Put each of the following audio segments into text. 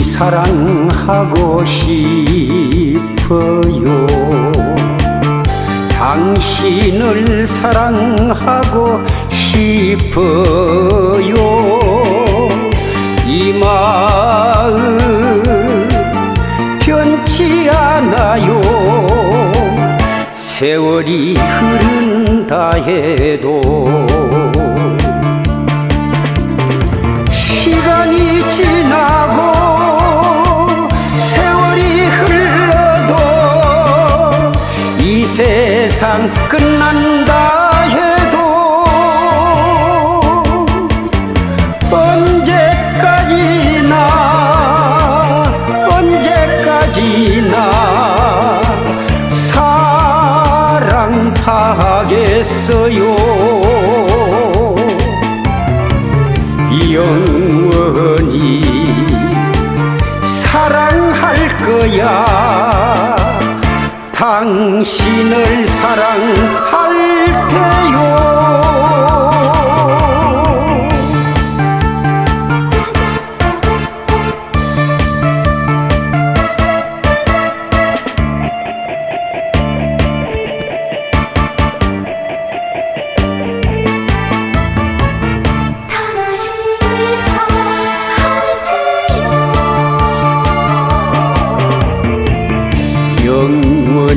사랑하고 싶어요. 당신을 사랑하고 싶어요. 이 마음 변치 않아요. 세월이 흐른다 해도 시간이 지나 세상 끝난다 해도 언제까지나 언제까지나 사랑하겠어요? 영원히 사랑할 거야 당신을 사랑할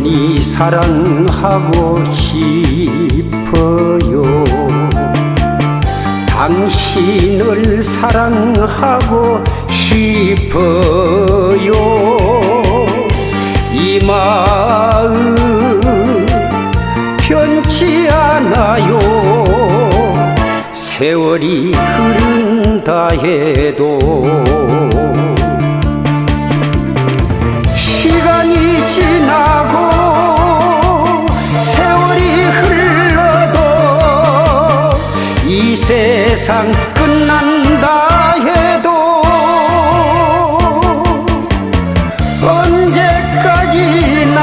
영원히 사랑하고 싶어요. 당신을 사랑하고 싶어요. 이 마음 변치 않아요. 세월이 흐른다 해도 이 세상 끝난다 해도 언제까지나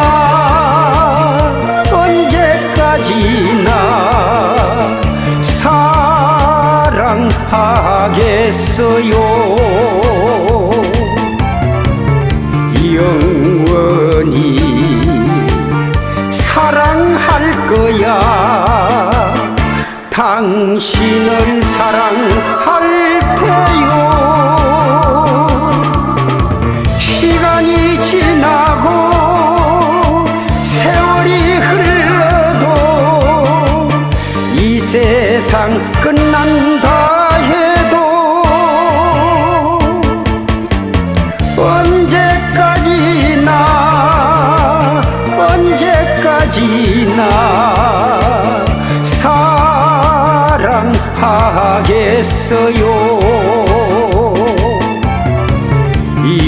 언제까지나 사랑하겠어요? 영원히 사랑할 거야 당신을 사랑할 테요. 시간이 지나고 세월이 흘러도 이 세상 끝난다 사랑하겠어요.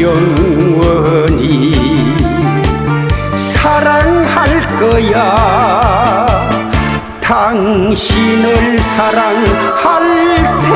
영원히 사랑할 거야. 당신을 사랑할 테요